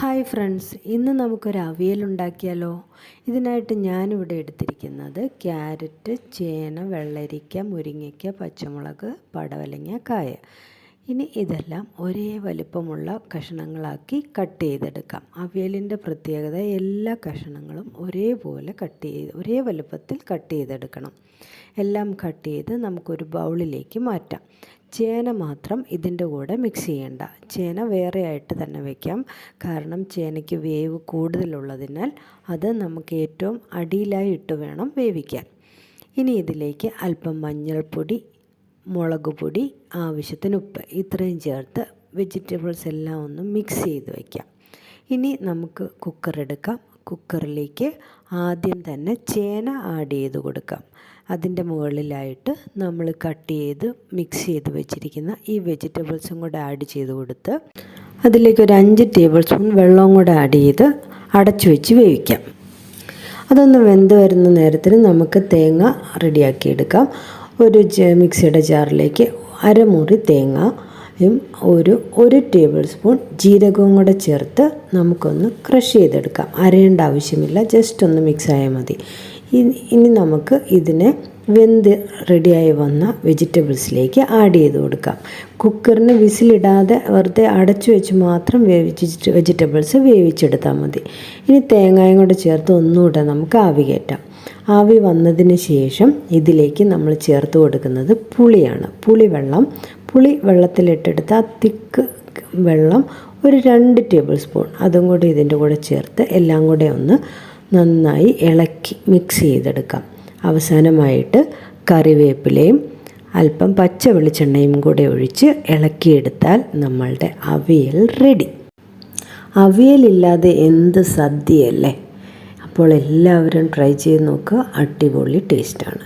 Hi friends ഇന്ന് നമുക്കൊരു അവിയൽ ഉണ്ടാക്കിയാലോ? ഇതിനായിട്ട് ഞാനിവിടെ എടുത്തിരിക്കുന്നത് ക്യാരറ്റ് ചേന വെള്ളരിക്ക മുരിങ്ങയ്ക്ക പച്ചമുളക് പടവലങ്ങ കായ. ഇനി ഇതെല്ലാം ഒരേ വലിപ്പമുള്ള കഷണങ്ങളാക്കി കട്ട് ചെയ്തെടുക്കാം. അവിയലിന്റെ പ്രത്യേകത എല്ലാ കഷണങ്ങളും ഒരേപോലെ കട്ട് ചെയ്ത് ഒരേ വലുപ്പത്തിൽ കട്ട് ചെയ്തെടുക്കണം. എല്ലാം കട്ട് ചെയ്ത് നമുക്കൊരു ബൗളിലേക്ക് മാറ്റാം. ചേന മാത്രം ഇതിന്റെ കൂടെ മിക്സ് ചെയ്യേണ്ട. ചേന വേറെ ആയിട്ട് തന്നെ വയ്ക്കാം കാരണം ചേനയ്ക്ക് വേവ് കൂടുതലുള്ളതിനാൽ അത് നമുക്ക് ഏറ്റവും അടിയിലായി ഇട്ട് വേണം വേവിക്കാൻ. ഇനി ഇതിലേക്ക് അല്പം മഞ്ഞൾപ്പൊടി മുളക് പൊടി ആവശ്യത്തിന് ഉപ്പ് ഇത്രയും ചേർത്ത് വെജിറ്റബിൾസ് എല്ലാം ഒന്ന് മിക്സ് ചെയ്ത് വയ്ക്കാം ഇനി നമുക്ക് കുക്കർ എടുക്കാം. കുക്കറിലേക്ക് ആദ്യം തന്നെ ചേന ആഡ് ചെയ്ത് കൊടുക്കാം. അതിന്റെ മുകളിലായിട്ട് നമ്മൾ കട്ട് ചെയ്ത് മിക്സ് ചെയ്ത് വെച്ചിരിക്കുന്ന ഈ വെജിറ്റബിൾസും കൂടെ ആഡ് ചെയ്ത് കൊടുത്ത് അതിലേക്ക് ഒരു അഞ്ച് ടേബിൾ സ്പൂൺ വെള്ളവും കൂടെ ആഡ് ചെയ്ത് അടച്ചു വെച്ച് വേവിക്കാം. അതൊന്ന് വെന്ത് വരുന്ന നേരത്തിന് നമുക്ക് തേങ്ങ റെഡിയാക്കി എടുക്കാം. ഒരു മിക്സിയുടെ ജാറിലേക്ക് അരമുറി തേങ്ങയും ഒരു ഒരു ടേബിൾ സ്പൂൺ ജീരകവും കൂടെ ചേർത്ത് നമുക്കൊന്ന് ക്രഷ് ചെയ്തെടുക്കാം. അരയേണ്ട ആവശ്യമില്ല. ജസ്റ്റ് ഒന്ന് മിക്സ് ആയാൽ മതി. ഇനി നമുക്ക് ഇതിനെ വെന്ത് റെഡിയായി വന്ന വെജിറ്റബിൾസിലേക്ക് ആഡ് ചെയ്ത് കൊടുക്കാം. കുക്കറിന് വിസിലിടാതെ വെറുതെ അടച്ചു വെച്ച് മാത്രം വേവിച്ചിട്ട് വെജിറ്റബിൾസ് വേവിച്ചെടുത്താൽ മതി. ഇനി തേങ്ങയും കൂടെ ചേർത്ത് ഒന്നുകൂടെ നമുക്ക് ആവി കയറ്റാം. ആവി വന്നതിന് ശേഷം ഇതിലേക്ക് നമ്മൾ ചേർത്ത് കൊടുക്കുന്നത് പുളിയാണ്. പുളിവെള്ളം പുളി വെള്ളത്തിലിട്ടെടുത്ത ആ തിക്ക് വെള്ളം ഒരു രണ്ട് ടേബിൾ സ്പൂൺ. അതും കൂടി ഇതിന്റെ കൂടെ ചേർത്ത് എല്ലാം കൂടെ ഒന്ന് നന്നായി ഇളക്കി മിക്സ് ചെയ്തെടുക്കാം. അവസാനമായിട്ട് കറിവേപ്പിലയും അല്പം പച്ച വെളിച്ചെണ്ണയും കൂടെ ഒഴിച്ച് ഇളക്കിയെടുത്താൽ നമ്മളുടെ അവിയൽ റെഡി. അവിയലില്ലാതെ എന്ത് സദ്യയല്ലേ? അപ്പോൾ എല്ലാവരും ട്രൈ ചെയ്ത് നോക്കുക അടിപൊളി ടേസ്റ്റാണ്.